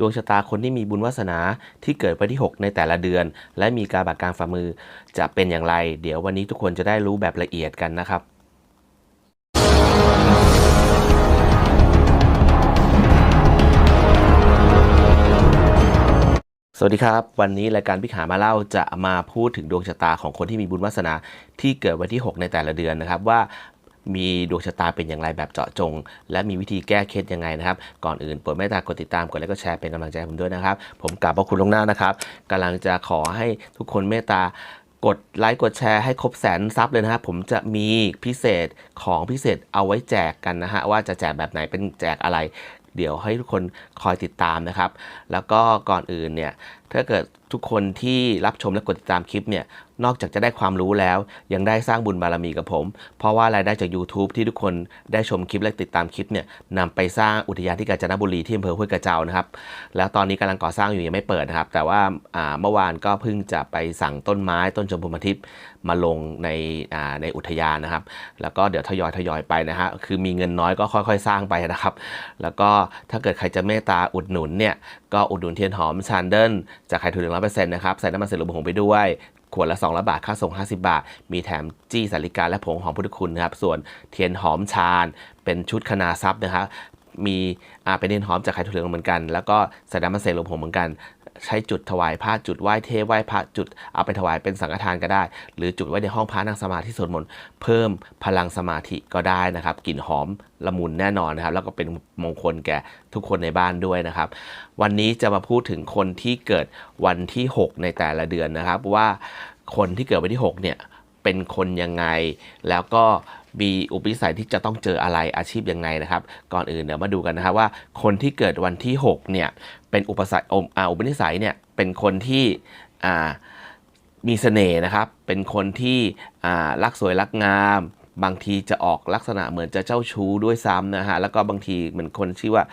ดวงชะตาคนที่มีบุญวาสนาที่เกิดวันที่ 6 ในแต่ละเดือน และมีการบักการฝ่ามือจะเป็นอย่างไร เดี๋ยววันนี้ทุกคนจะได้รู้แบบละเอียดกันนะครับสวัสดีครับ วันนี้รายการพิหามาเล่าจะมาพูดถึงดวงชะตาของคนที่มีบุญวาสนาที่เกิดวันที่ 6 ในแต่ละเดือนนะครับ ว่า มีดวงชะตาเป็นอย่างไรแบบเจาะจง และมีวิธีแก้เคล็ดยังไงนะครับ ก่อนอื่นโปรดเมตตากดติดตามกดไลค์กดแชร์เป็นกำลังใจผมด้วยนะครับ ผมกราบพระคุณลวงหน้านะครับกำลังจะขอให้ทุกคนเมตตากดไลค์กดแชร์ให้ครบแสนซับเลยนะครับ ผมจะมีพิเศษของพิเศษเอาไว้แจกกันนะฮะว่าจะแจกแบบไหนเป็นแจกอะไร เดี๋ยวให้ทุกคนคอยติดตามนะครับ แล้วก็ก่อนอื่นเนี่ยถ้าเกิดทุกคนที่รับชมและกดติดตามคลิปเนี่ย นอกจากจะได้ความรู้แล้ว ยังได้สร้างบุญบารมีกับผม เพราะว่ารายได้จาก YouTube ที่ทุกคนได้ชมคลิปและติดตามคลิปเนี่ยนำไปสร้างอุทยานที่กาญจนบุรีที่อำเภอห้วยกระเจ้านะครับ แล้วตอนนี้กำลังก่อสร้างอยู่ยังไม่เปิดนะครับ แต่ว่าเมื่อวานก็เพิ่งจะไปสั่งต้นไม้ต้นชมพูมาทิพย์มาลงในในอุทยานนะครับ แล้วก็เดี๋ยวทยอยทยอยไปนะฮะ คือมีเงินน้อยก็ค่อย ๆ สร้างไปนะครับ แล้วก็ถ้าเกิดใครจะเมตตาอุดหนุนเนี่ย ก็อุดหนุนเทียนหอมชานเดิลจากไข่ถั่วเหลืองร้อยเปอร์เซ็นต์นะครับ ใส่น้ำมันเสร็จลูกผงไปด้วย ขวดละ2ละบาท ค่าส่ง 50 บาท มีแถมจี้สาลิกาและผงหอมพุทธคุณนะครับ ส่วนเทียนหอมชาญ เป็นชุดคณาซับนะครับมีอ่าเป็นเทียนหอมจากไข่ถั่วเหลืองเหมือนกัน แล้วก็ใส่น้ำมันเสร็จลูกผงเหมือนกัน ใช้จุดถวายพระจุดไหว้เทพไหว้พระจุดเอาไปถวายเป็นสังฆทานก็ได้ หรือจุดไว้ในห้องพระนั่งสมาธิสวดมนต์เพิ่มพลังสมาธิก็ได้นะครับกลิ่นหอมละมุนแน่นอนนะครับ แล้วก็เป็นมงคลแก่ทุกคนในบ้านด้วยนะครับ วันนี้จะมาพูดถึงคนที่เกิดวันที่ 6 ในแต่ละเดือนนะครับ ว่าคนที่เกิดวันที่ 6 เนี่ยเป็นคนยังไง แล้วก็มีอุปนิสัยที่จะต้องเจออะไรอาชีพยังไงนะครับ ก่อนอื่นเดี๋ยวมาดูกันนะครับว่าคนที่เกิดวันที่ 6 เนี่ย เป็นอุปสรรคอาอุปนิสัยเนี่ยเป็นคนที่มีเสน่ห์นะครับ เป็นคนที่รักสวยรักงาม บางทีจะออกลักษณะเหมือนจะเจ้าชู้ด้วยซ้ำนะฮะ แล้วก็บางทีเหมือนคนที่ว่า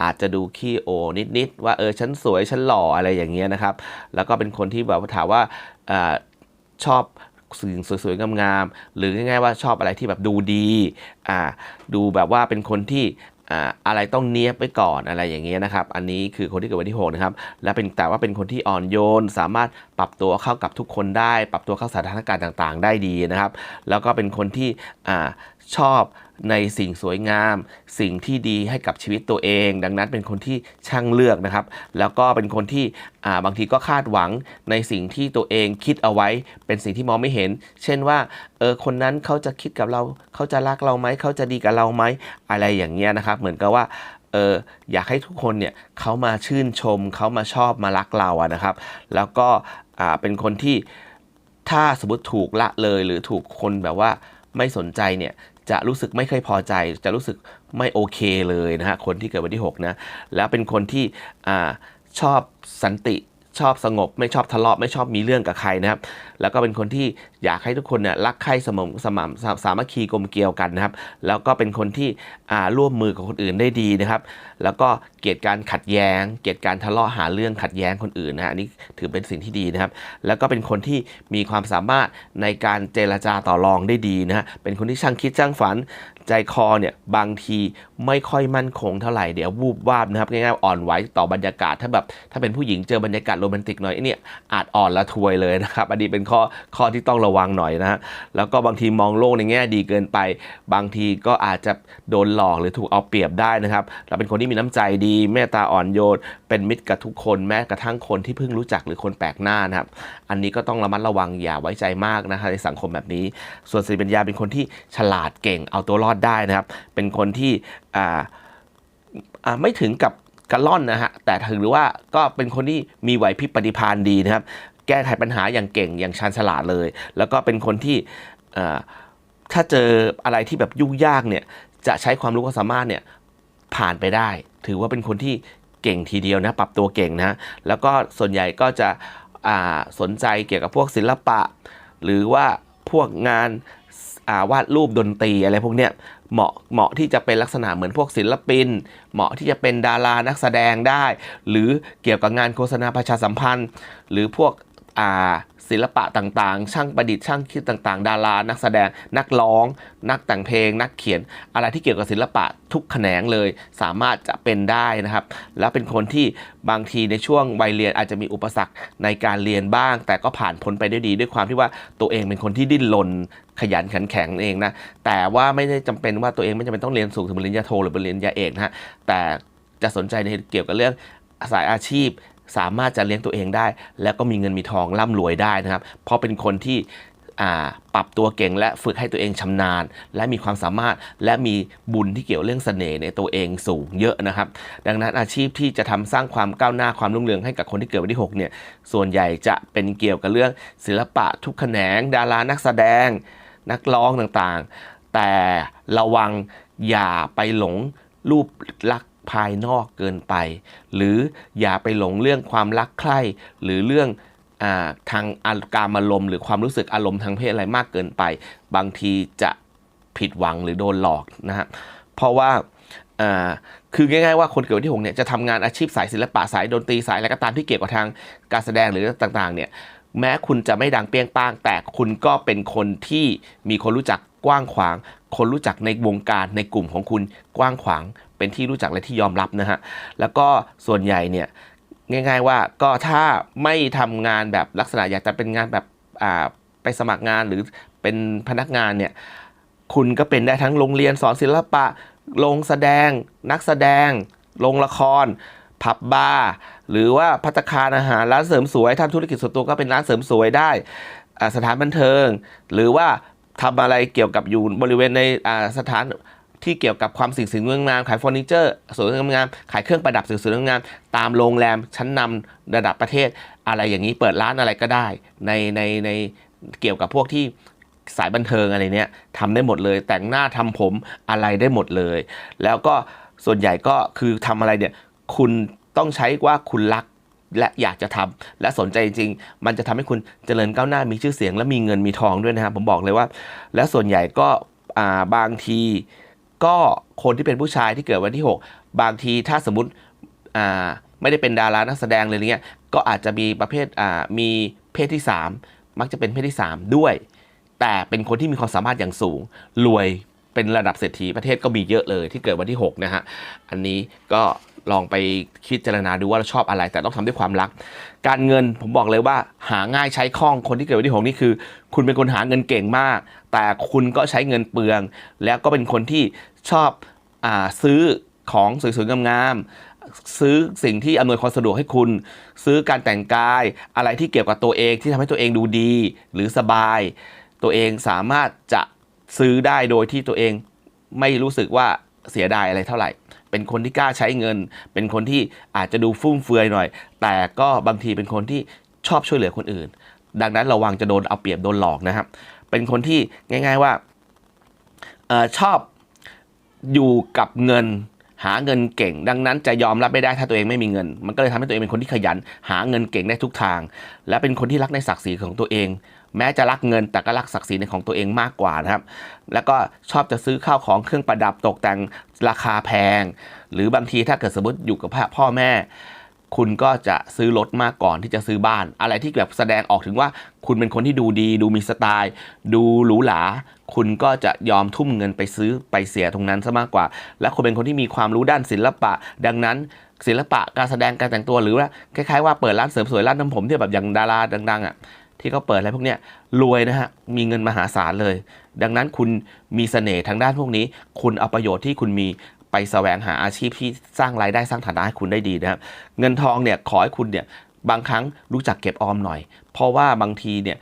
อาจจะดูขี้โอนิดๆว่าเออฉันสวยฉันหล่ออะไรอย่างเงี้ยนะครับ แล้วก็เป็นคนที่แบบถามว่าอาชอบสิ่งสวยๆงามๆหรือง่ายๆว่าชอบอะไรที่แบบดูดีอ่าดูแบบว่าเป็นคนที่ อะไรต้องเนียบไว้ก่อนอะไรอย่างเงี้ยนะครับ อันนี้คือคนที่เกิดวันที่6นะครับและเป็นแต่ว่าเป็นคนที่อ่อนโยน สามารถปรับตัวเข้ากับทุกคนได้ ปรับตัวเข้าสถานการณ์ต่างๆ ได้ดีนะครับ แล้วก็เป็นคนที่อชอบ ในสิ่งสวยงาม สิ่งที่ดีให้กับชีวิตตัวเอง ดังนั้นเป็นคนที่ช่างเลือกนะครับ แล้วก็เป็นคนที่บางทีก็คาดหวังในสิ่งที่ตัวเองคิดเอาไว้ เป็นสิ่งที่มองไม่เห็น เช่นว่าเออคนนั้นเขาจะคิดกับเราเขาจะรักเราไหมเขาจะดีกับเราไหมอะไรอย่างเงี้ยนะครับ เหมือนกับว่าเอออยากให้ทุกคนเนี่ยเขามาชื่นชมเขามาชอบมารักเราอะนะครับ แล้วก็เป็นคนที่ถ้าสมมติถูกละเลยหรือถูกคนแบบว่าไม่สนใจเนี่ย จะรู้สึกไม่เคยพอใจ จะรู้สึกไม่โอเคเลยนะฮะคนที่เกิดวันที่6นะแล้วเป็นคนที่อชอบสันติชอบสงบ ไม่ชอบทะเลาะไม่ชอบมีเรื่องกับใครนะครับ แล้วก็เป็นคนที่ อยากให้ทุกคนเนี่ยรักใคร่สมสม่ำสาสามัคคีกลมเกลียวกันนะครับแล้วก็เป็นคนที่อ่าร่วมมือกับคนอื่นได้ดีนะครับ แล้วก็เกียดการขัดแย้ง เกียดการทะเลาะหาเรื่องขัดแย้งคนอื่นนะฮะอันนี้ถือเป็นสิ่งที่ดีนะครับ แล้วก็เป็นคนที่มีความสามารถในการเจรจาต่อรองได้ดีนะฮะเป็นคนที่ช่างคิดช่างฝันใจคอเนี่ยบางทีไม่ค่อยมั่นคงเท่าไหร่เดี๋ยววูบวาบนะครับง่ายๆอ่อนไหวต่อบรรยากาศถ้าแบบถ้าเป็นผู้หญิงเจอบรรยากาศโรแมนติกหน่อยเนี่ยอาจอ่อนละทวยเลยนะครับอันนี้เป็นข้อข้อที่ต้องระวังหน่อยนะฮะแล้วก็บางทีมองโลกในแง่ดีเกินไป บางทีก็อาจจะโดนหลอกหรือถูกเอาเปรียบได้นะครับเราเป็นคนที่มีน้ำใจดีเมตตาอ่อนโยนเป็นมิตรกับทุกคนแม้กระทั่งคนที่เพิ่งรู้จักหรือคนแปลกหน้านะครับ อันนี้ก็ต้องระมัดระวังอย่าไว้ใจมากนะฮะในสังคมแบบนี้ ส่วนสติปัญญาเป็นคนที่ฉลาดเก่งเอาตัวรอดได้นะครับ เป็นคนที่อ่าอ่าไม่ถึงกับกระล่อนนะฮะแต่ถือว่าก็เป็นคนที่มีไหวพริบปฏิภาณดีนะครับ แก้ไขปัญหาอย่างเก่งอย่างชาญฉลาดเลย แล้วก็เป็นคนที่ถ้าเจออะไรที่แบบยุ่งยากเนี่ยจะใช้ความรู้ความสามารถเนี่ยผ่านไปได้ ถือว่าเป็นคนที่เก่งทีเดียวนะปรับตัวเก่งนะแล้วก็ส่วนใหญ่ก็จะสนใจเกี่ยวกับพวกศิลปะ หรือว่าพวกงานาวาดรูปดนตรีอะไรพวกเนี้ยเหมาะเหมาะที่จะเป็นลักษณะเหมือนพวกศิลปิน เหมาะที่จะเป็นดารานักแสดงได้ หรือเกี่ยวกับงานโฆษณาประชาสัมพันธ์ หรือพวก ศิลปะต่างๆ ช่างประดิษฐ์ช่างคิดต่างๆ ดารา นักแสดง นักร้อง นักแต่งเพลง นักเขียน อะไรที่เกี่ยวกับศิลปะทุกแขนงเลย สามารถจะเป็นได้นะครับ แล้วเป็นคนที่บางทีในช่วงวัยเรียนอาจจะมีอุปสรรคในการเรียนบ้าง แต่ก็ผ่านพ้นไปได้ดี ด้วยความที่ว่าตัวเองเป็นคนที่ดิ้นรนขยันขันแข็งเองนะ แต่ว่าไม่ได้จำเป็นว่าตัวเองไม่จำเป็นต้องเรียนสูงถึงปริญญาโทหรือปริญญาเอกนะฮะ แต่จะสนใจในเกี่ยวกับเรื่องสายอาชีพ สามารถจะเลี้ยงตัวเองได้ แล้วก็มีเงินมีทองร่ำรวยได้นะครับ เพราะเป็นคนที่ปรับตัวเก่งและฝึกให้ตัวเองชำนาญ และมีความสามารถและมีบุญที่เกี่ยวเรื่องเสน่ห์ในตัวเองสูงเยอะนะครับ ดังนั้นอาชีพที่จะทำสร้างความก้าวหน้าความรุ่งเรืองให้กับคนที่เกิดวันที่6เนี่ยส่วนใหญ่จะเป็นเกี่ยวกับเรื่องศิลปะทุกแขนง ดารานักแสดง นักร้องต่างๆ แต่ระวังอย่าไปหลงรูปลักษ ภายนอกเกินไป หรืออย่าไปหลงเรื่องความรักใคร่หรือเรื่องอทางอาการอารมณ์หรือความรู้สึกอารมณ์ทางเพศอะไรมากเกินไป บางทีจะผิดหวังหรือโดนหลอกนะฮะเพราะว่าคือง่ายๆว่าคนเกิดวันที่6เนี่ยจะทำงานอาชีพสายศิลปะสายดนตรีสายอะไรก็ตามที่เกี่ยวกับทางการแสดงหรือต่างๆเนี่ยแม้คุณจะไม่ดังเปี้ยงป้าง แต่คุณก็เป็นคนที่มีคนรู้จักกว้างขวาง คนรู้จักในวงการในกลุ่มของคุณกว้างขวาง เป็นที่รู้จักและที่ยอมรับนะฮะแล้วก็ส่วนใหญ่เนี่ยง่าย ๆว่าก็ถ้าไม่ทำงานแบบลักษณะอยากจะเป็นงานแบบไปสมัครงานหรือเป็นพนักงานเนี่ยคุณก็เป็นได้ทั้งโรงเรียนสอนศิลปะโรงแสดง นักแสดงโรงละครผับบาร์หรือว่าพัตตาคารอาหารร้านเสริมสวยทำธุรกิจส่วนตัวก็เป็นร้านเสริมสวยได้สถานบันเทิง หรือว่าทำอะไรเกี่ยวกับอยู่บริเวณในสถาน ที่เกี่ยวกับความสิ่งสิ่งงามขายเฟอร์นิเจอร์สวยงามขายเครื่องประดับสวยๆงามตามโรงแรมชั้นนำระดับประเทศ อะไรอย่างนี้เปิดร้านอะไรก็ได้ ในในในเกี่ยวกับพวกที่สายบันเทิงอะไรเนี้ยทำได้หมดเลย แต่งหน้าทำผมอะไรได้หมดเลย แล้วก็ส่วนใหญ่ก็คือทำอะไรเนี่ยคุณต้องใช้ว่าคุณรักและอยากจะทำและสนใจจริง มันจะทำให้คุณเจริญก้าวหน้ามีชื่อเสียง และมีเงินมีทองด้วยนะครับผมบอกเลยว่า แล้วส่วนใหญ่ก็บางที ก็คนที่เป็นผู้ชายที่เกิดวันที่ 6 บางทีถ้าสมมติไม่ได้เป็นดารานักแสดงเลยเนี้ยก็อาจจะมีประเภทมีเพศที่ 3 มักจะเป็นเพศที่ 3 ด้วย แต่เป็นคนที่มีความสามารถอย่างสูงรวยเป็นระดับเศรษฐีประเทศก็มีเยอะเลยที่เกิดวันที่ 6 นะฮะ อันนี้ก็ลองไปคิดเจรณาดูว่าเราชอบอะไรแต่ต้องทำด้วยความรัก การเงินผมบอกเลยว่าหาง่ายใช้คล่องคนที่เกิดวันที่ 6 นี่คือ คุณเป็นคนหาเงินเก่งมาก แต่คุณก็ใช้เงินเปลือง แล้วก็เป็นคนที่ชอบอซื้อของสวยๆงามๆซื้อสิ่งที่อำนวยความสะดวกให้คุณ ซื้อการแต่งกายอะไรที่เกี่ยวกับตัวเองที่ทำให้ตัวเองดูดี หรือสบาย ตัวเองสามารถจะซื้อได้โดยที่ตัวเองไม่รู้สึกว่าเสียดายอะไรเท่าไหร่ เป็นคนที่กล้าใช้เงิน เป็นคนที่อาจจะดูฟุ่มเฟือยหน่อย แต่ก็บางทีเป็นคนที่ชอบช่วยเหลือคนอื่น ดังนั้นระวังจะโดนเอาเปรียบโดนหลอกนะครับ เป็นคนที่ง่าย ๆว่าออชอบอยู่กับเงินหาเงินเก่ง ดังนั้นจะยอมรับไม่ได้ถ้าตัวเองไม่มีเงิน มันก็เลยทำให้ตัวเองเป็นคนที่ขยัน หาเงินเก่งได้ทุกทาง และเป็นคนที่รักในศักดิ์ศรีของตัวเอง แม้จะรักเงินแต่ก็รักศักดิ์ศรีในของตัวเองมากกว่านะครับ แล้วก็ชอบจะซื้อข้าวของเครื่องประดับตกแต่งราคาแพง หรือบางทีถ้าเกิดสมมติอยู่กับพ่อแม่ คุณก็จะซื้อรถมากก่อนที่จะซื้อบ้าน อะไรที่แบบแสดงออกถึงว่า คุณเป็นคนที่ดูดี ดูมีสไตล์ ดูหรูหราคุณก็จะยอมทุ่มเงินไปซื้อไปเสียตรงนั้นซะมากกว่า และคุณเป็นคนที่มีความรู้ด้านศิลปะ ดังนั้นศิลปะการแสดงการแต่งตัวหรือว่าคล้ายๆว่าเปิดร้านเสริมสวยร้านน้ำผมที่แบบอย่างดาราดัง ๆอะที่เขาเปิดอะไรพวกเนี้ยรวยนะฮะมีเงินมหาศาลเลย ดังนั้นคุณมีเสน่ห์ทางด้านพวกนี้ คุณเอาประโยชน์ที่คุณมี ไปแสวงหาอาชีพที่สร้างรายได้สร้างฐานะให้คุณได้ดีนะครับ เงินทองเนี่ยขอให้คุณเนี่ยบางครั้งรู้จักเก็บออมหน่อย เพราะว่าบางทีเนี่ย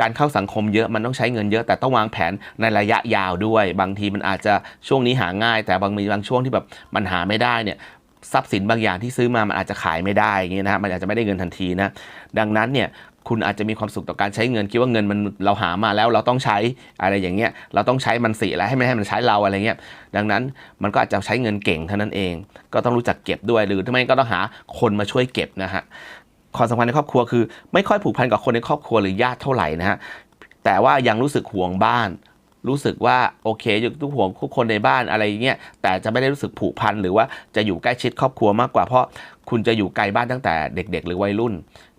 การเข้าสังคมเยอะมันต้องใช้เงินเยอะ แต่ต้องวางแผนในระยะยาวด้วย บางทีมันอาจจะช่วงนี้หาง่าย แต่บางมีบางช่วงที่แบบมันหาไม่ได้เนี่ยทรัพย์สินบางอย่างที่ซื้อมามันอาจจะขายไม่ได้อย่างเงี้ยนะฮะมันอาจจะไม่ได้เงินทันทีนะดังนั้นเนี่ย คุณอาจจะมีความสุขต่อการใช้เงินคิดว่าเงินมันเราหามาแล้วเราต้องใช้อะไรอย่างเงี้ยเราต้องใช้มันสิแล้วให้ไม่ให้มันใช้เราอะไรเงี้ยดังนั้นมันก็อาจจะใช้เงินเก่งเท่านั้นเอง ก็ต้องรู้จักเก็บด้วยหรือถ้าไม่ก็ต้องหาคนมาช่วยเก็บนะฮะความสัมพันธ์ในครอบครัวคือ ไม่ค่อยผูกพันกับคนในครอบครัวหรือญาติเท่าไหร่นะฮะแต่ว่ายังรู้สึกห่วงบ้านรู้สึกว่าโอเคอยู่ทุกห่วงทุกคนในบ้านอะไรเงี้ยแต่จะไม่ได้รู้สึกผูกพันหรือว่าจะอยู่ใกล้ชิดครอบครัวมากกว่าเพราะคุณจะอยู่ไกลบ้านตั้งแต่เด็ก ๆ หรือวัยรุ่น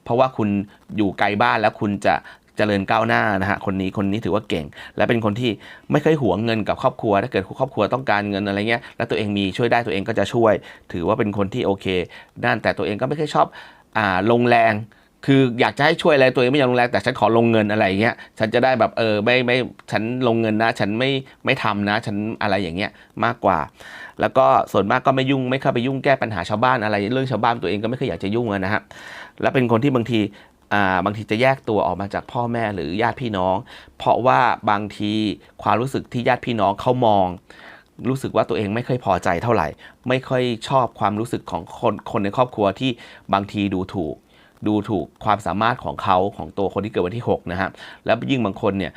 เพราะว่าคุณอยู่ไกลบ้านแล้วคุณจะเจริญก้าวหน้านะฮะคนนี้คนนี้ถือว่าเก่ง และเป็นคนที่ไม่เคยหวงเงินกับครอบครัว ถ้าเกิดครอบครัวต้องการเงินอะไรเงี้ยแล้วตัวเองมีช่วยได้ตัวเองก็จะช่วย ถือว่าเป็นคนที่โอเคด้านแต่ตัวเองก็ไม่เคยชอบอ่าลงแรง คืออยากจะให้ช่วยอะไรตัวเองไม่อยากลงแรงแต่ฉันขอลงเงินอะไรเงี้ยฉันจะได้แบบเออไม่ไม่ฉันลงเงินนะ ฉันไม่ไม่ทำนะ ฉันอะไรอย่างเงี้ยมากกว่า แล้วก็ส่วนมากก็ไม่ยุ่งไม่เข้าไปยุ่งแก้ปัญหาชาวบ้านอะไร เรื่องชาวบ้านตัวเองก็ไม่เคยอยากจะยุ่งอะนะฮะ และเป็นคนที่บางทีอ่าบางทีจะแยกตัวออกมาจากพ่อแม่หรือญาติพี่น้อง เพราะว่าบางทีความรู้สึกที่ญาติพี่น้องเขามอง รู้สึกว่าตัวเองไม่ค่อยพอใจเท่าไหร่ ไม่ค่อยชอบความรู้สึกของคนคนในครอบครัวที่บางทีดูถูก ดูถูกความสามารถของเขาของตัวคนที่เกิดวันที่ 6 นะฮะแล้วยิ่งบางคนเนี่ย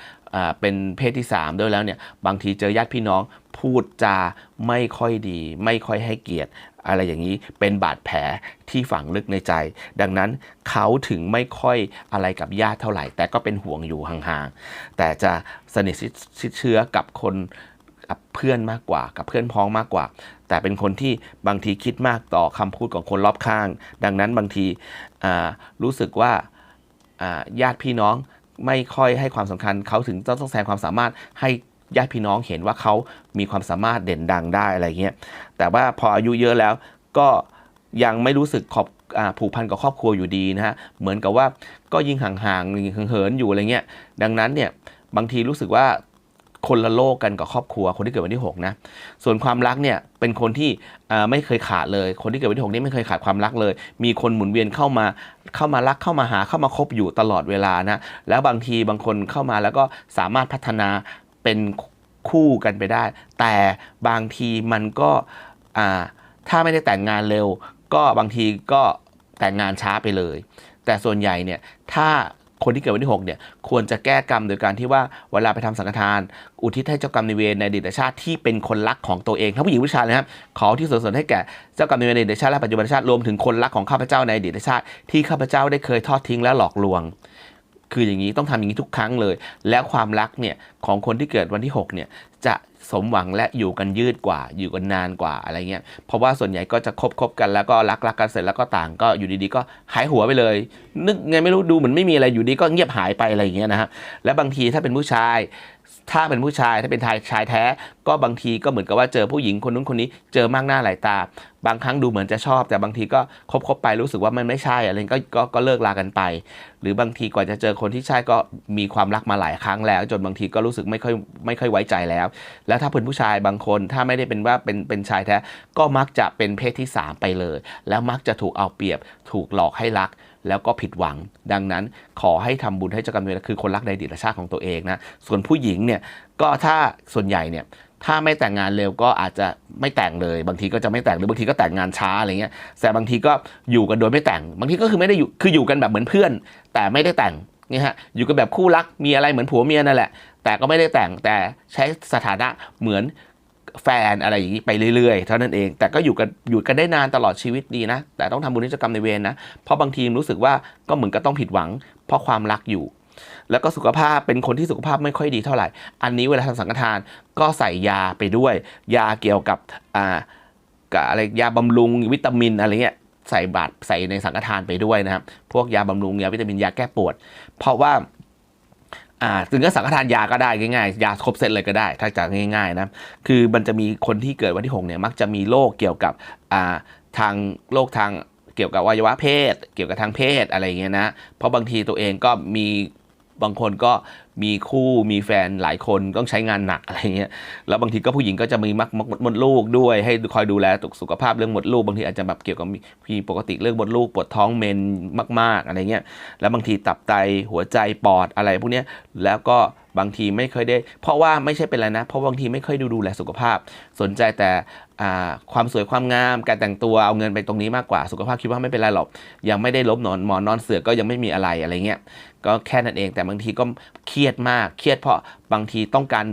เป็นเพศที่ 3 ด้วยแล้วเนี่ยบางทีเจอญาติพี่น้องพูดจาไม่ค่อยดี ไม่ค่อยให้เกียรติ อะไรอย่างนี้เป็นบาดแผลที่ฝังลึกในใจ ดังนั้นเขาถึงไม่ค่อยอะไรกับญาติเท่าไหร่ แต่ก็เป็นห่วงอยู่ห่างๆ แต่จะสนิทชิดเชื้อกับคนกับเพื่อนมากกว่า กับเพื่อนพ้องมากกว่า แต่เป็นคนที่บางทีคิดมากต่อคำพูดของคนรอบข้าง ดังนั้นบางทีรู้สึกว่าญาติพี่น้อง ไม่ค่อยให้ความสำคัญเขาถึงต้องแสดงความสามารถให้ญาติพี่น้องเห็นว่าเขามีความสามารถเด่นดังได้อะไรเงี้ยแต่ว่าพออายุเยอะแล้วก็ยังไม่รู้สึกขอบอผูกพันกับครอบครัวอยู่ดีนะฮะเหมือนกับว่าก็ยิ่งห่างๆยิ่งเหินๆอยู่อะไรเงี้ยดังนั้นเนี่ยบางทีรู้สึกว่า คนละโลกกันกับครอบครัว คนที่เกิดวันที่6นะส่วนความรักเนี่ยเป็นคนที่ไม่เคยขาดเลย คนที่เกิดวันที่6นี่ไม่เคยขาดความรักเลย มีคนหมุนเวียนเข้ามาเข้ามารักเข้ามาหาเข้ามาคบอยู่ตลอดเวลานะแล้วบางทีบางคนเข้ามาแล้วก็สามารถพัฒนาเป็นคู่กันไปได้ แต่บางทีมันก็ถ้าไม่ได้แต่งงานเร็ว ก็บางทีก็แต่งงานช้าไปเลย แต่ส่วนใหญ่เนี่ยถ้า คนที่เกิดวันที่6เนี่ยควรจะแก้กรรมโดยการที่ว่าเวลาไปทำสังฆทาน อุทิศให้เจ้ากรรมนายเวรในอดีตชาติที่เป็นคนรักของตัวเองทั้งผู้หญิงผู้ชายนะครับขอที่ส่วนส่วนให้แก่เจ้ากรรมนายเวรในอดีตชาติและปัจจุบันชาติรวมถึงคนรักของข้าพเจ้าในอดีตชาติที่ข้าพเจ้าได้เคยทอดทิ้งและหลอกลวง คืออย่างนี้ต้องทำอย่างนี้ทุกครั้งเลย แล้วความรักเนี่ยของคนที่เกิดวันที่ 6 เนี่ยจะสมหวังและอยู่กันยืดกว่า อยู่กันนานกว่าอะไรเงี้ยเพราะว่าส่วนใหญ่ก็จะคบคบกันแล้วก็รักรักกันเสร็จแล้วก็ต่างก็อยู่ดีๆก็หายหัวไปเลย นึกไงไม่รู้ดูเหมือนไม่มีอะไรอยู่ดีก็เงียบหายไปอะไรเงี้ยนะฮะและบางทีถ้าเป็นผู้ชาย ถ้าเป็นผู้ชายถ้าเป็นชายชายแท้ ก็บางทีก็เหมือนกับว่าเจอผู้หญิงคนนู้นคนนี้เจอมากหน้าหลายตา บางครั้งดูเหมือนจะชอบ แต่บางทีก็คบคบไปรู้สึกว่ามันไม่ใช่อะไรก็ก็ก็เลิกลากันไป หรือบางทีกว่าจะเจอคนที่ใช่ก็มีความรักมาหลายครั้งแล้ว จนบางทีก็รู้สึกไม่ค่อยไม่ค่อยไว้ใจแล้ว แล้วถ้าเป็นผู้ชายบางคนถ้าไม่ได้เป็นว่าเป็นเป็นชายแท้ ก็มักจะเป็นเพศที่ 3 ไปเลย แล้วมักจะถูกเอาเปรียบถูกหลอกให้รัก แล้วก็ผิดหวัง ดังนั้นขอให้ทำบุญให้เจ้ากรรมนายเวรคือคนรักในดีตชาติของตัวเองนะ ส่วนผู้หญิงเนี่ยก็ถ้าส่วนใหญ่เนี่ยถ้าไม่แต่งงานเร็วก็อาจจะไม่แต่งเลย บางทีก็จะไม่แต่งหรือบางทีก็แต่งงานช้าอะไรเงี้ยแต่บางทีก็อยู่กันโดยไม่แต่ง บางทีก็คือไม่ได้อยู่คืออยู่กันแบบเหมือนเพื่อน แต่ไม่ได้แต่งนี่ฮะอยู่กันแบบคู่รักมีอะไรเหมือนผัวเมียนั่นแหละ แต่ก็ไม่ได้แต่งแต่ใช้สถานะเหมือน แฟนอะไรอย่างนี้ไปเรื่อยๆ เท่านั้นเอง แต่ก็อยู่กันอยู่กันได้นานตลอดชีวิตดีนะ แต่ต้องทำบุญนิจกรรมในเวรนะ เพราะบางทีรู้สึกว่าก็เหมือนก็ต้องผิดหวัง เพราะความรักอยู่ แล้วก็สุขภาพเป็นคนที่สุขภาพไม่ค่อยดีเท่าไหร่ อันนี้เวลาทำสังฆทานก็ใส่ยาไปด้วย ยาเกี่ยวกับอ่ากับอะไรยาบำรุงวิตามินอะไรเงี้ยใส่บาตรใส่ในสังฆทานไปด้วยนะครับ พวกยาบำรุงยาวิตามินยาแก้ปวด เพราะว่า อ่าถึงก็สังฆทานยาก็ได้ง่ายๆ ยาครบเซตเลยก็ได้ ถ้าจะง่ายๆนะคือมันจะมีคนที่เกิดวันที่6เนี่ยมักจะมีโรคเกี่ยวกับอ่าทางโรคทางเกี่ยวกับวัยวะเพศ เกี่ยวกับทางเพศอะไรเงี้ยนะ เพราะบางทีตัวเองก็มี บางคนก็มีคู่มีแฟนหลายคนต้องใช้งานหนักอะไรเงี้ยแล้วบางทีก็ผู้หญิงก็จะมีมักมดมดลูกด้วย ให้คอยดูแลสุขภาพเรื่องมดลูก บางทีอาจจะแบบเกี่ยวกับมีปกติเรื่องมดลูกปวดท้องเมนมาก ๆอะไรเงี้ยแล้วบางทีตับไตหัวใจปอดอะไรพวกเนี้ยแล้วก็บางทีไม่เคยได้ เพราะว่าไม่ใช่เป็นอะไรนะ เพราะบางทีไม่เคยดูดูแลสุขภาพ สนใจแต่ ความสวยความงามการแต่งตัวเอาเงินไปตรงนี้มากกว่า สุขภาพคิดว่าไม่เป็นไรหรอกยังไม่ได้ลบนอนหมอนนอนเสือก็ยังไม่มีอะไรอะไรเงี้ยก็แค่นั้นเองแต่บางทีก็เครียดมากเครียดเพราะบางทีต้องการ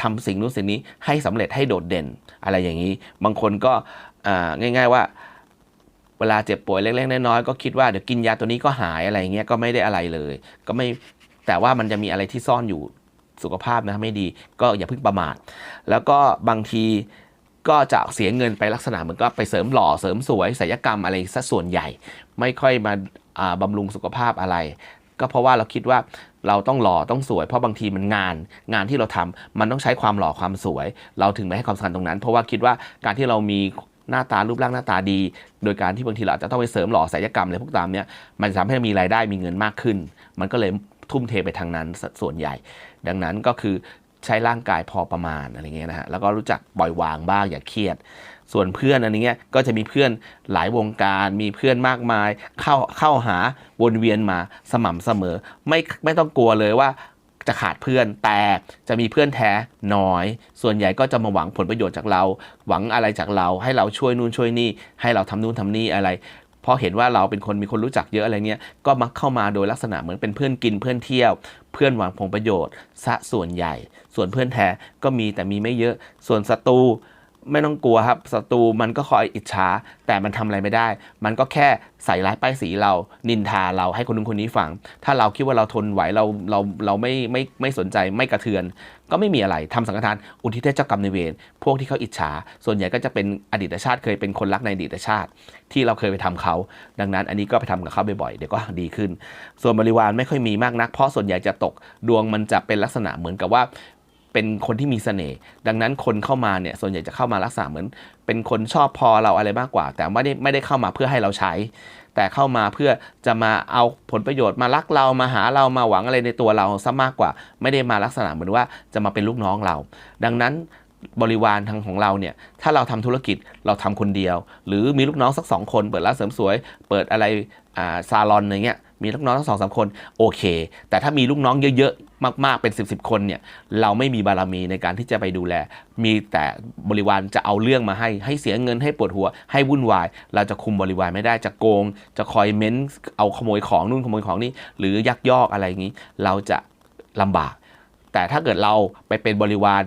ทำสิ่งนู้นสิ่งนี้ให้สำเร็จให้โดดเด่นอะไรอย่างนี้ บางคนก็ง่าย ๆว่า เวลาเจ็บป่วยเล็กๆน้อยๆก็คิดว่าเดี๋ยวกินยาตัวนี้ก็หายอะไรเงี้ยก็ไม่ได้อะไรเลย ก็ไม่แต่ว่ามันจะมีอะไรที่ซ่อนอยู่สุขภาพนะไม่ดี ก็อย่าเพิ่งประมาทแล้วก็บางที ก็จะเสียเงินไปลักษณะเหมือนก็ไปเสริมหล่อเสริมสวยศัลยกรรมอะไรซะส่วนใหญ่ ไม่ค่อยมาบำรุงสุขภาพอะไร ก็เพราะว่าเราคิดว่าเราต้องหล่อต้องสวย เพราะบางทีมันงาน งานที่เราทำมันต้องใช้ความหล่อความสวย เราถึงไม่ให้ความสำคัญตรงนั้น เพราะว่าคิดว่าการที่เรามีหน้าตารูปร่างหน้าตาดี โดยการที่บางทีเราอาจจะต้องไปเสริมหล่อศัลยกรรมอะไรพวกตามเนี้ยมันจะทำให้มีรายได้มีเงินมากขึ้น มันก็เลยทุ่มเทไปทางนั้นสส่วนใหญ่ ดังนั้นก็คือ ใช้ร่างกายพอประมาณอะไรเงี้ยนะฮะแล้วก็รู้จักปล่อยวางบ้างอย่าเครียด ส่วนเพื่อนอันนี้ก็จะมีเพื่อนหลายวงการมีเพื่อนมากมาย เข้าเข้าหาวนเวียนมาสม่ำเสมอ ไม่ไม่ต้องกลัวเลยว่าจะขาดเพื่อนแต่จะมีเพื่อนแท้น้อย ส่วนใหญ่ก็จะมาหวังผลประโยชน์จากเรา หวังอะไรจากเราให้เราช่วยนู่นช่วยนี่ ให้เราทำนู่นทำนี่อะไรเพราะเห็นว่าเราเป็นคนมีคนรู้จักเยอะอะไรเงี้ยก็มักเข้ามาโดยลักษณะเหมือนเป็นเพื่อนกินเพื่อนเที่ยว เพื่อนหวังผลประโยชน์ซะส่วนใหญ่ ส่วนเพื่อนแท้ก็มีแต่มีไม่เยอะ ส่วนศัตรูไม่ต้องกลัวครับศัตรูมันก็คอยอิจฉาแต่มันทำอะไรไม่ได้ มันก็แค่ใส่ร้ายป้ายสีเรา นินทาเราให้คนนู้นคนนี้ฟัง ถ้าเราคิดว่าเราทนไหวเราเราเราไม่ไม่ไม่สนใจไม่กระเทือน ก็ไม่มีอะไรทำสังฆทาน อุทิศให้เจ้ากรรมนายเวรพวกที่เขาอิจฉาส่วนใหญ่ก็จะเป็นอดีตชาติเคยเป็นคนรักในอดีตชาติ ที่เราเคยไปทำเขา ดังนั้นอันนี้ก็ไปทำกับเขาบ่อยๆเดี๋ยวก็ดีขึ้น ส่วนบริวารไม่ค่อยมีมากนัก เพราะส่วนใหญ่จะตกดวงมันจะเป็นลักษณะเหมือนกับว่า เป็นคนที่มีเสน่ห์ดังนั้นคนเข้ามาเนี่ยส่วนใหญ่จะเข้ามาลักษณะเหมือน เป็นคนชอบพอเราอะไรมากกว่า แต่ไม่ได้ไม่ได้เข้ามาเพื่อให้เราใช้ แต่เข้ามาเพื่อจะมาเอาผลประโยชน์มารักเรามาหาเรามาหวังอะไรในตัวเราซะมากกว่า ไม่ได้มาลักษณะเหมือนว่าจะมาเป็นลูกน้องเรา ดังนั้นบริวารทางของเราเนี่ยถ้าเราทำธุรกิจเราทำคนเดียว หรือมีลูกน้องสักสองคน เปิดร้านเสริมสวย เปิดอะไรอ่าซาลอนอะไรเงี้ย มีลูกน้องทั้งสองสามคนโอเค แต่ถ้ามีลูกน้องเยอะๆ มากๆเป็น 10บสคนเนี่ยเราไม่มีบารมีในการที่จะไปดูแล มีแต่บริวารจะเอาเรื่องมาให้ ให้เสียเงินให้ปวดหัว ให้วุ่นวาย เราจะคุมบริวารไม่ได้จะโกง จะคอยเม้นเอาขโมยของนู่นขโมยของนี่หรือยักยอกอะไรอย่างนี้ เราจะลำบาก แต่ถ้าเกิดเราไปเป็นบริวาร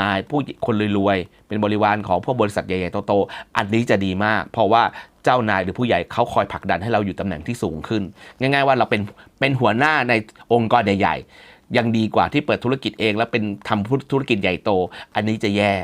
นายผู้คนรวยๆ เป็นบริวารของพวกบริษัทใหญ่ๆโตๆ อันนี้จะดีมาก เพราะว่า เจ้านายหรือผู้ใหญ่เขาคอยผลักดันให้เราอยู่ตำแหน่งที่สูงขึ้น ง่าย ๆ ว่าเราเป็นเป็นหัวหน้าในองค์กรใหญ่ๆยังดีกว่าที่เปิดธุรกิจเอง แล้วเป็นทำธุรกิจใหญ่โต อันนี้จะแย่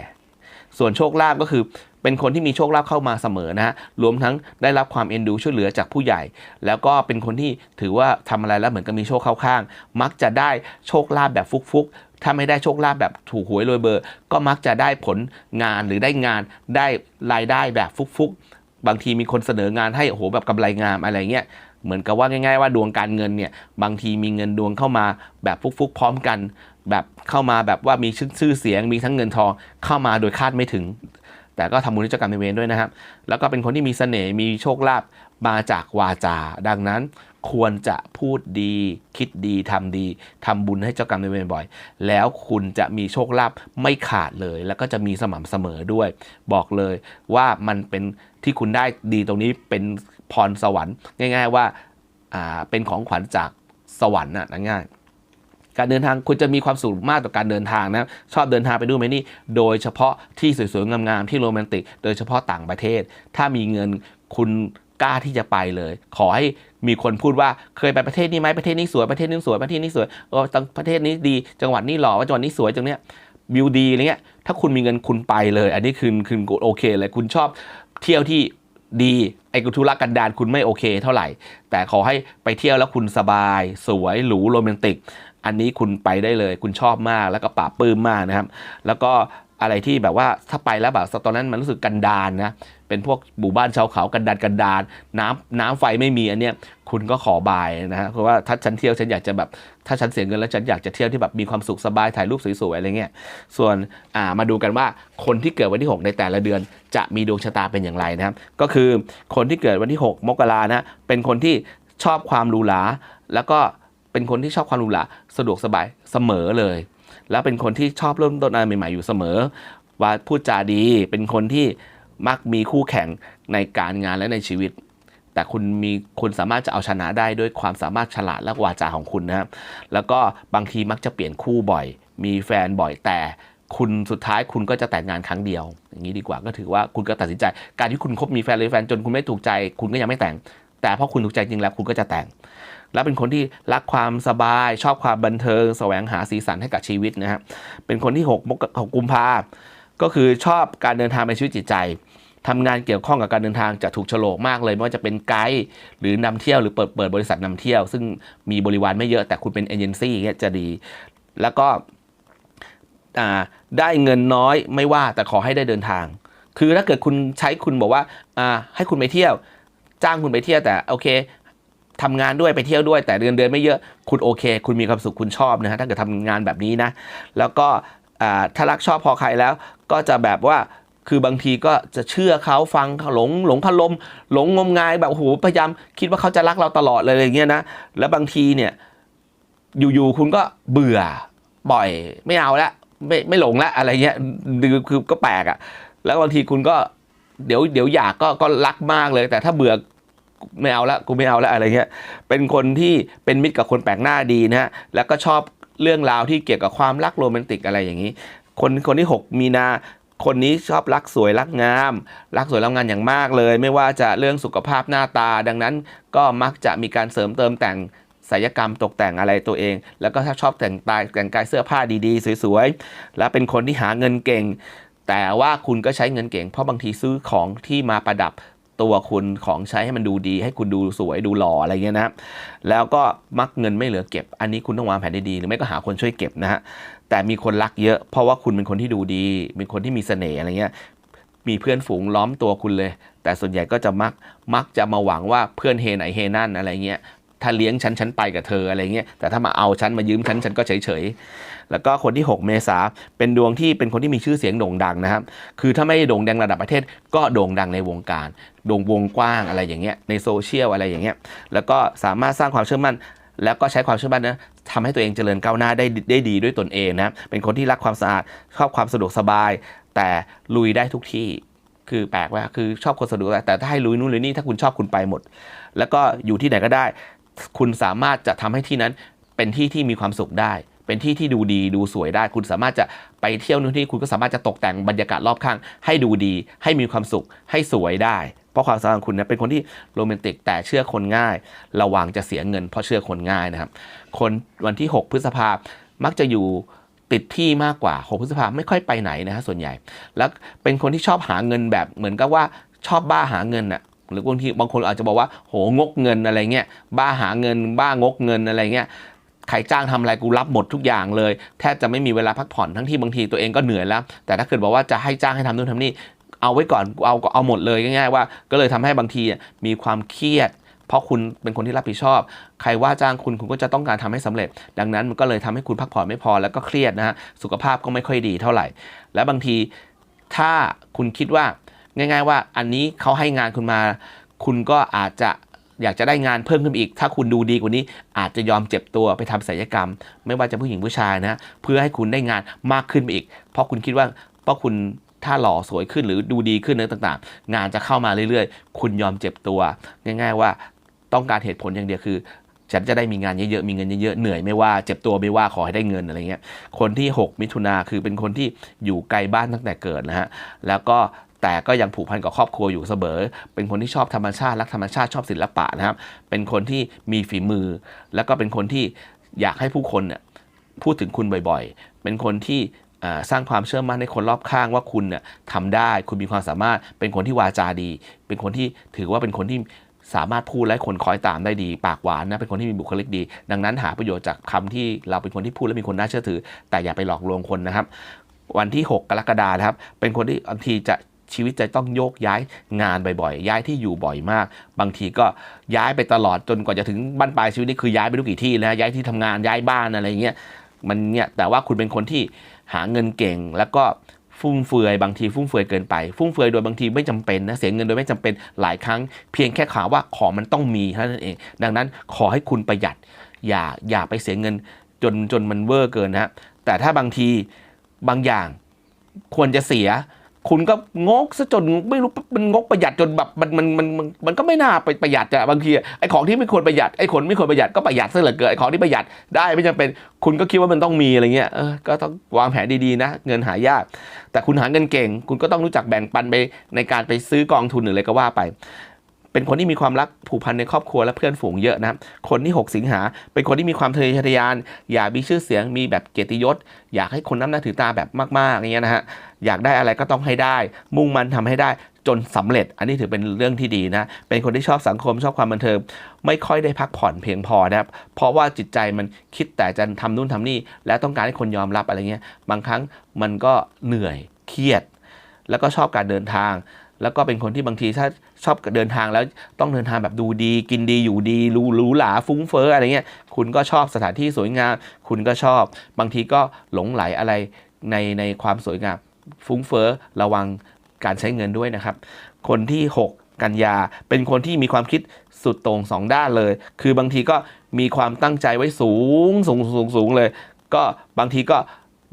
ส่วนโชคลาภก็คือเป็นคนที่มีโชคลาภเข้ามาเสมอนะฮะรวมทั้งได้รับความเอ็นดูช่วยเหลือจากผู้ใหญ่ แล้วก็เป็นคนที่ถือว่าทำอะไรแล้วเหมือนกับมีโชคเข้าข้าง มักจะได้โชคลาภแบบฟุกๆถ้าไม่ได้โชคลาภแบบถูกหวยรวยเบอร์ ก็มักจะได้ผลงานหรือได้งานได้รายได้แบบฟุกๆ บางทีมีคนเสนองานให้โอ้โหแบบกำไรงามอะไรเงี้ยเหมือนกับว่าง่ายๆว่าดวงการเงินเนี่ยบางทีมีเงินดวงเข้ามาแบบฟุกๆพร้อมกัน แบบเข้ามาแบบว่ามีชื่อเสียงมีทั้งเงินทองเข้ามาโดยคาดไม่ถึง แต่ก็ทำบุญให้เจ้ากรรมในเวรด้วยนะครับ แล้วก็เป็นคนที่มีเสน่ห์มีโชคลาภมาจากวาจา ดังนั้น ควรจะพูดดี คิดดีทำดี ทำบุญให้เจ้ากรรมนายเวรบ่อย แล้วคุณจะมีโชคลาภไม่ขาดเลย แล้วก็จะมีสม่ำเสมอด้วย บอกเลยว่ามันเป็นที่คุณได้ดีตรงนี้เป็นพรสวรรค์ง่าย ๆว่าอ่าเป็นของขวัญจากสวรรค์น่ะง่ายการเดินทางคุณจะมีความสุขมากต่อการเดินทางนะชอบเดินทางไปดูไหมนี่ โดยเฉพาะที่สวยๆงามๆที่โรแมนติก โดยเฉพาะต่างประเทศ ถ้ามีเงินคุณ กล้าที่จะไปเลย ขอให้มีคนพูดว่าเคยไปประเทศนี้ไหมประเทศนี้สวยประเทศนี้สวยประเทศนี้สวยเออตังประเทศนี้ดี จังหวัดนี้หล่อว่าจังหวัดนี้สวยจังเนี้ยวิวดีอะไรเงี้ยถ้าคุณมีเงินคุณไปเลย อันนี้คือคือโอเคเลยคุณชอบเที่ยวที่ดีไอ้กุทุรกันดารคุณไม่โอเคเท่าไหร่ แต่ขอให้ไปเที่ยวแล้วคุณสบาย สวยหรูโรแมนติก อันนี้คุณไปได้เลย คุณชอบมากแล้วก็ปราปลื้มมากนะครับ แล้วก็ อะไรที่แบบว่าถ้าไปแล้วแบบตอนนั้นมันรู้สึกกันดารนะเป็นพวกหมู่บ้านชาวเขากันดารกันดารน้ำน้ำไฟไม่มีอันเนี้ยคุณก็ขอบายนะฮะเพราะว่าถ้าฉันเที่ยวฉันอยากจะแบบถ้าฉันเสียเงินแล้วฉันอยากจะเที่ยวที่แบบมีความสุขสบายถ่ายรูปสวยๆอะไรเงี้ยส่วนอ่ามาดูกันว่าคนที่เกิดวันที่ 6 ในแต่ละเดือน จะมีดวงชะตาเป็นอย่างไรนะครับก็คือคนที่เกิดวันที่ 6 มกรานะเป็นคนที่ชอบความหรูหราแล้วก็เป็นคนที่ชอบความหรูหราสะดวกสบายเสมอเลย แล้วเป็นคนที่ชอบเริ่มต้นอะไรใหม่ๆอยู่เสมอ ว่าพูดจาดี เป็นคนที่มักมีคู่แข่งในการงานและในชีวิต แต่คุณมีคุณสามารถจะเอาชนะได้ด้วยความสามารถฉลาดและวาจาของคุณนะครับแล้วก็บางทีมักจะเปลี่ยนคู่บ่อย มีแฟนบ่อยแต่คุณสุดท้ายคุณก็จะแต่งงานครั้งเดียว อย่างนี้ดีกว่าก็ถือว่าคุณก็ตัดสินใจ การที่คุณคบมีแฟนเลยแฟนจนคุณไม่ถูกใจ คุณก็ยังไม่แต่ง แต่พอคุณถูกใจจริงแล้วคุณก็จะแต่ง แล้วเป็นคนที่รักความสบาย ชอบความบันเทิง แสวงหาสีสันให้กับชีวิตนะครับเป็นคนที่6มก6กุมภาก็คือชอบการเดินทางในชีวิตจิตใจทำงานเกี่ยวข้องกับการเดินทางจะถูกโฉลกมากเลยไม่ว่าจะเป็นไกด์หรือนำเที่ยวหรือเปิดเปิดบริษัทนำเที่ยว ซึ่งมีบริวารไม่เยอะแต่คุณเป็นเอเจนซี่เงี้ยจะดี แล้วก็ได้เงินน้อยไม่ว่าแต่ขอให้ได้เดินทาง คือถ้าเกิดคุณใช้คุณบอกว่าให้คุณไปเที่ยว จ้างคุณไปเที่ยวแต่โอเค ทำงานด้วยไปเที่ยวด้วย แต่เดือนเดือนไม่เยอะคุณโอเค คุณมีความสุขคุณชอบนะฮะถ้าเกิดทำงานแบบนี้นะ แล้วก็ถ้ารักชอบพอใครแล้ว ก็จะแบบว่าคือบางทีก็จะเชื่อเขาฟังหลงหลงคารมหลงงมงายแบบโอ้โหพยายามคิดว่าเขาจะรักเราตลอดเลยอะไรเงี้ยนะแล้วบางทีเนี่ยอยู่ๆคุณก็เบื่อบ่อยไม่เอาละไม่ไม่หลงละอะไรเงี้ยคือคือก็แปลกอะแล้วบางทีคุณก็เดี๋ยวเดี๋ยวอยากก็ก็รักมากเลย แต่ถ้าเบื่อ ไม่เอาละกูไม่เอาละอะไรเงี้ยเป็นคนที่เป็นมิตรกับคนแปลกหน้าดีนะฮะแล้วก็ชอบเรื่องราวที่เกี่ยวกับความรักโรแมนติกอะไรอย่างนี้ คนคนที่ 6 มีนาคนนี้ชอบรักสวยรักงาม รักสวยรักงามอย่างมากเลย ไม่ว่าจะเรื่องสุขภาพหน้าตา ดังนั้นก็มักจะมีการเสริมเติมแต่งศิลปกรรมตกแต่งอะไรตัวเอง แล้วก็ถ้าชอบแต่งกายแต่งกายเสื้อผ้าดีๆ สวยๆ และเป็นคนที่หาเงินเก่ง แต่ว่าคุณก็ใช้เงินเก่ง เพราะบางทีซื้อของที่มาประดับ ตัวคุณของใช้ให้มันดูดี ให้คุณดูสวยดูหล่ออะไรเงี้ยนะแล้วก็มักเงินไม่เหลือเก็บ อันนี้คุณต้องวางแผนดีๆหรือไม่ก็หาคนช่วยเก็บนะฮะแต่มีคนรักเยอะ เพราะว่าคุณเป็นคนที่ดูดี เป็นคนที่มีเสน่ห์อะไรเงี้ยมีเพื่อนฝูงล้อมตัวคุณเลย แต่ส่วนใหญ่ก็จะมักมักจะมาหวังว่าเพื่อนเฮไหนเฮนั่นอะไรเงี้ย ถ้าเลี้ยงฉันฉันไปกับเธออะไรเงี้ยแต่ถ้ามาเอาฉันมายืมฉันฉันก็เฉยเฉยแล้วก็คนที่ 6 เมษาเป็นดวงที่เป็นคนที่มีชื่อเสียงโด่งดังนะครับ คือถ้าไม่โด่งดังระดับประเทศ ก็โด่งดังในวงการ โด่งวงกว้างอะไรอย่างเงี้ยในโซเชียลอะไรอย่างเงี้ยแล้วก็สามารถสร้างความเชื่อมั่น แล้วก็ใช้ความเชื่อมั่นนะทำให้ตัวเองเจริญก้าวหน้าได้ได้ดีด้วยตนเองนะเป็นคนที่รักความสะอาดชอบความสะดวกสบาย แต่ลุยได้ทุกที่คือแปลกว่าคือชอบคนสะดวกแต่ถ้าให้ลุยนู่นลุยนี่ถ้าคุณชอบคุณไปหมด แล้วก็อยู่ที่ไหนก็ได้ คุณสามารถจะทำให้ที่นั้นเป็นที่ที่มีความสุขได้ เป็นที่ที่ดูดีดูสวยได้ คุณสามารถจะไปเที่ยวนู่นที่คุณก็สามารถจะตกแต่งบรรยากาศรอบข้าง ให้ดูดี ให้มีความสุขให้สวยได้ เพราะความสามารถของคุณนะเป็นคนที่โรแมนติกแต่เชื่อคนง่าย ระวังจะเสียเงินเพราะเชื่อคนง่ายนะครับ คนวันที่ 6 พฤษภามักจะอยู่ติดที่มากกว่า 6 พฤษภาไม่ค่อยไปไหนนะฮะส่วนใหญ่ แล้วเป็นคนที่ชอบหาเงินแบบเหมือนกับว่าชอบบ้าหาเงินอะ หรือบางทีบางคนอาจจะบอกว่าโหงกเงินอะไรเงี้ยบ้าหาเงิน บ้างกเงินอะไรเงี้ยใครจ้างทำอะไรกูรับหมดทุกอย่างเลย แทบจะไม่มีเวลาพักผ่อนทั้งที่บางทีตัวเองก็เหนื่อยแล้ว แต่ถ้าเกิดบอกว่าจะให้จ้างให้ทำนู่นทำนี่เอาไว้ก่อนเอาเอาหมดเลยง่ายๆว่า ก็เลยทำให้บางทีมีความเครียด เพราะคุณเป็นคนที่รับผิดชอบ ใครว่าจ้างคุณคุณก็จะต้องการทำให้สำเร็จ ดังนั้นมันก็เลยทำให้คุณพักผ่อนไม่พอแล้วก็เครียดนะฮะสุขภาพก็ไม่ค่อยดีเท่าไหร่ และบางทีถ้าคุณคิดว่า ง่าย ๆ ว่าอันนี้เขาให้งานคุณมา คุณก็อาจจะอยากจะได้งานเพิ่มขึ้นอีก ถ้าคุณดูดีกว่านี้อาจจะยอมเจ็บตัวไปทำศัลยกรรม ไม่ว่าจะผู้หญิงผู้ชายนะ เพื่อให้คุณได้งานมากขึ้นไปอีก เพราะคุณคิดว่าเพราะคุณถ้าหล่อสวยขึ้นหรือดูดีขึ้นเนื้อต่างๆ งานจะเข้ามาเรื่อยๆ คุณยอมเจ็บตัว ง่าย ๆ ว่าต้องการเหตุผลอย่างเดียวคือ ฉันจะได้มีงานเยอะๆมีเงินเยอะๆเหนื่อยไม่ว่าเจ็บตัวไม่ว่าขอให้ได้เงินอะไรเงี้ยคนที่ 6 มิถุนาคือเป็นคนที่อยู่ไกลบ้านตั้งแต่เกิดนะฮะแล้วก็ แต่ก็ยังผูกพันกับครอบครัวอยู่เสมอ เป็นคนที่ชอบธรรมชาติ รักธรรมชาติชอบศิลปะนะครับ เป็นคนที่มีฝีมือ แล้วก็เป็นคนที่อยากให้ผู้คนเนี่ยพูดถึงคุณบ่อยๆ เป็นคนที่สร้างความเชื่อมั่นให้คนรอบข้างว่าคุณเนี่ยทำได้ คุณมีความสามารถ เป็นคนที่วาจาดี เป็นคนที่ถือว่าเป็นคนที่สามารถพูดและคนคอยตามได้ดี ปากหวานนะเป็นคนที่มีบุคลิกดี ดังนั้นหาประโยชน์จากคำที่เราเป็นคนที่พูดและมีคนน่าเชื่อถือ แต่อย่าไปหลอกลวงคนนะครับ วันที่ 6 กรกฎาคมครับ เป็นคนที่บางทีจะ ชีวิตจะต้องโยกย้ายงานบ่อยๆ ย้ายที่อยู่บ่อยมาก บางทีก็ย้ายไปตลอดจนกว่าจะถึงบ้านปลายชีวิตนี่คือย้ายไปทุกกี่ที่นะย้ายที่ทำงานย้ายบ้านอะไรเงี้ยมันเนี่ยแต่ว่าคุณเป็นคนที่หาเงินเก่งแล้วก็ฟุ่มเฟือยบางทีฟุ่มเฟือยเกินไป ฟุ่มเฟือยโดยบางทีไม่จำเป็นนะเสียเงินโดยไม่จำเป็นหลายครั้ง เพียงแค่ข่าวว่าของมันต้องมีเท่านั้นเอง ดังนั้นขอให้คุณประหยัด อย่าอย่าไปเสียเงินจนจนมันเวอร์เกินนะฮะแต่ถ้าบางทีบางอย่างควรจะเสีย คุณก็งกซะจนไม่รู้มันงกประหยัดจนแบบมันมันมันมันก็ไม่น่าไปประหยัดอะบางทีไอ้ของที่ไม่ควรประหยัดไอ้คนไม่ควรประหยัดก็ประหยัดซะเหลือเกินไอ้ของที่ประหยัดได้ไม่จำเป็น คุณก็คิดว่ามันต้องมีอะไรเงี้ยเออก็ต้องวางแผนดีๆนะเงินหายาก แต่คุณหาเงินเก่ง คุณก็ต้องรู้จักแบ่งปันไปในการไปซื้อกองทุนหรืออะไรก็ว่าไป เป็นคนที่มีความรักผูกพันในครอบครัวและเพื่อนฝูงเยอะนะครับคนที่ 6 สิงหา เป็นคนที่มีความทะเยอทะยาน อยากมีชื่อเสียงมีแบบเกียรติยศ อยากให้คนนับหน้าถือตาแบบมากๆอย่างเงี้ยนะฮะอยากได้อะไรก็ต้องให้ได้ มุ่งมันทำให้ได้จนสำเร็จ อันนี้ถือเป็นเรื่องที่ดีนะ เป็นคนที่ชอบสังคมชอบความบันเทิงไม่ค่อยได้พักผ่อนเพียงพอนะครับ เพราะว่าจิตใจมันคิดแต่จะทำนู่นทำนี่ และต้องการให้คนยอมรับอะไรเงี้ย บางครั้งมันก็เหนื่อยเครียด แล้วก็ชอบการเดินทาง แล้วก็เป็นคนที่บางทีถ้าชอบเดินทางแล้วต้องเดินทางแบบดูดี กินดีอยู่ดีหรูหรูหราฟุ้งเฟ้ออะไรเงี้ยคุณก็ชอบสถานที่สวยงาม คุณก็ชอบ บางทีก็หลงไหลอะไรในในความสวยงาม ฟุ้งเฟ้อระวังการใช้เงินด้วยนะครับ คนที่ 6 กันยา เป็นคนที่มีความคิดสุดโต่งสองด้านเลย คือบางทีก็มีความตั้งใจไว้สูงสูงสูงสูงเลย ก็บางทีก็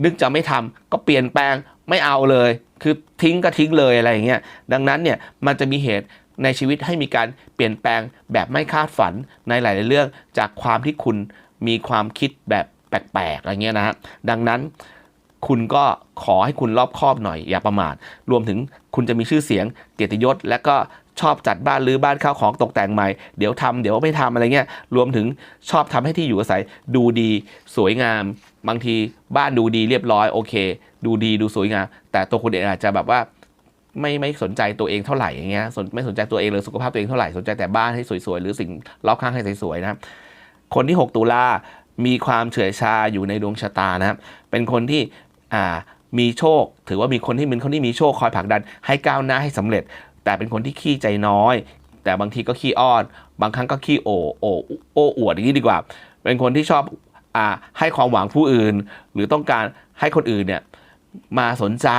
นึกจะไม่ทำก็เปลี่ยนแปลงไม่เอาเลย คือทิ้งก็ทิ้งเลยอะไรอย่างเงี้ยดังนั้นเนี่ยมันจะมีเหตุในชีวิตให้มีการเปลี่ยนแปลงแบบไม่คาดฝันในหลายๆเรื่องจากความที่คุณมีความคิดแบบแปลกๆอะไรเงี้ยนะฮะดังนั้นคุณก็ขอให้คุณรอบคอบหน่อยอย่าประมาทรวมถึงคุณจะมีชื่อเสียงเกียรติยศและก็ ชอบจัดบ้านหรือบ้านข้าวของตกแต่งใหม่ เดี๋ยวทำเดี๋ยวไม่ทำอะไรเงี้ย รวมถึงชอบทำให้ที่อยู่อาศัยดูดีสวยงาม บางทีบ้านดูดีเรียบร้อยโอเค ดูดีดูสวยงาม แต่ตัวคุณเองอาจจะแบบว่าไม่ไม่สนใจตัวเองเท่าไหร่อย่างเงี้ยสนไม่สนใจตัวเองเลยสุขภาพตัวเองเท่าไหร่สนใจแต่บ้านให้สวยๆหรือสิ่งรอบข้างให้สวยๆนะครับคนที่ 6 ตุลามีความเฉื่อยชาอยู่ในดวงชะตานะครับ เป็นคนที่อ่ามีโชค ถือว่ามีคนที่เป็นคนที่มีโชคคอยผลักดันให้ก้าวหน้าให้สำเร็จ แต่เป็นคนที่ขี้ใจน้อย แต่บางทีก็ขี้อ้อน บางครั้งก็ขี้โอโอโอ้อวดอย่างนี้ดีกว่า เป็นคนที่ชอบอ่าให้ความหวังผู้อื่น หรือต้องการให้คนอื่นเนี่ยมาสนใจ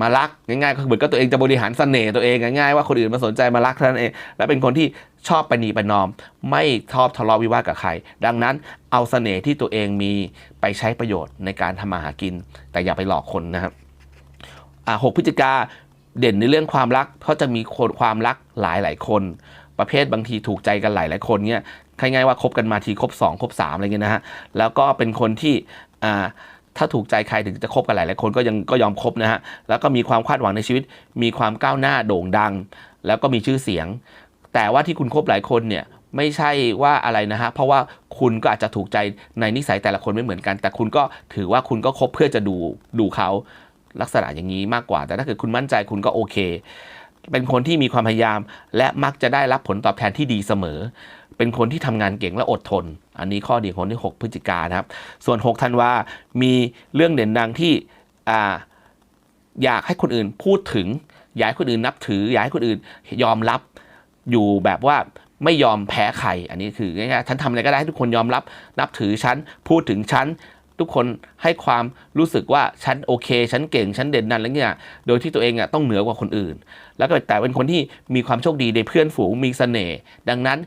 มารักง่ายๆก็เหมือนกับตัวเองจะบริหารเสน่ห์ตัวเองง่ายๆว่าคนอื่นมาสนใจมารักเท่านั้นเอง และเป็นคนที่ชอบประนีประนอม ไม่ชอบทะเลาะวิวาทกับใคร ดังนั้นเอาเสน่ห์ที่ตัวเองมีไปใช้ประโยชน์ในการทำมาหากิน แต่อย่าไปหลอกคนนะครับหกพฤศจิกา เด่นในเรื่องความรักเพราะจะมีคนความรักหลายหลายคน ประเภทบางทีถูกใจกันหลายหลายคนเนี่ยง่ายๆว่าคบกันมาทีคบสองคบสามอะไรเงี้ยนะฮะแล้วก็เป็นคนที่อ่าถ้าถูกใจใครถึงจะคบกันหลายหลายคนก็ยังก็ยอมคบนะฮะแล้วก็มีความคาดหวังในชีวิต มีความก้าวหน้าโด่งดัง แล้วก็มีชื่อเสียง แต่ว่าที่คุณคบหลายคนเนี่ยไม่ใช่ว่าอะไรนะฮะ เพราะว่าคุณก็อาจจะถูกใจในนิสัยแต่ละคนไม่เหมือนกัน แต่คุณก็ถือว่าคุณก็คบเพื่อจะดูดูเขา ลักษณะอย่างนี้มากกว่า แต่ถ้าเกิดคุณมั่นใจคุณก็โอเค เป็นคนที่มีความพยายาม และมักจะได้รับผลตอบแทนที่ดีเสมอ เป็นคนที่ทำงานเก่งและอดทน อันนี้ข้อดีของคนที่ 6 พฤศจิกานนะครับ ส่วน 6 ธันวา มีเรื่องเด่นดังที่อ่าอยากให้คนอื่นพูดถึง อยากให้คนอื่นนับถือ อยากให้คนอื่นยอมรับ อยู่แบบว่าไม่ยอมแพ้ใคร อันนี้คือง่ายๆฉันทำอะไรก็ได้ให้ทุกคนยอมรับ นับถือฉัน พูดถึงฉัน ทุกคนให้ความรู้สึกว่าฉันโอเค ฉันเก่ง ฉันเด่นนั่นอะไรเงี้ยโดยที่ตัวเองอะต้องเหนือกว่าคนอื่น แล้วก็แต่เป็นคนที่มีความโชคดีในเพื่อนฝูงมีเสน่ห์ดังนั้น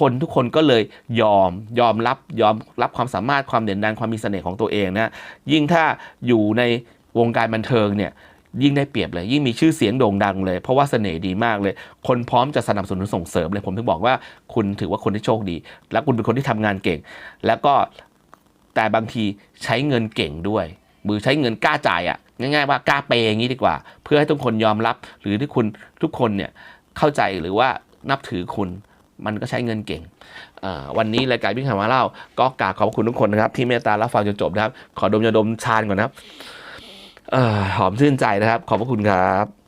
คนทุกคนก็เลยยอมยอมรับยอมรับความสามารถความเด่นดังความมีเสน่ห์ของตัวเองนะยิ่งถ้าอยู่ในวงการบันเทิงเนี่ยยิ่งได้เปรียบเลย ยิ่งมีชื่อเสียงโด่งดังเลย เพราะว่าเสน่ห์ดีมากเลย คนพร้อมจะสนับสนุนส่งเสริมเลย ผมถึงบอกว่าคุณถือว่าคนที่โชคดี และคุณเป็นคนที่ทำงานเก่ง แล้วก็ แต่บางทีใช้เงินเก่งด้วยมือใช้เงินกล้าจ่ายอะ่ะง่าย ๆ ว่ากล้าเปย์อย่างนี้ดีกว่า เพื่อให้ทุกคนยอมรับ หรือที่คุณทุกคนเนี่ยเข้าใจหรือว่านับถือคุณมันก็ใช้เงินเก่ง วันนี้รายการพิคามาเล่า ก็กราบขอบพระคุณทุกคนนะครับ ที่เมตตารับฟังจนจบนะครับ ขอดมยาดมชาญก่อนนะครับออหอมชื่นใจนะครับ ขอบพระคุณครับ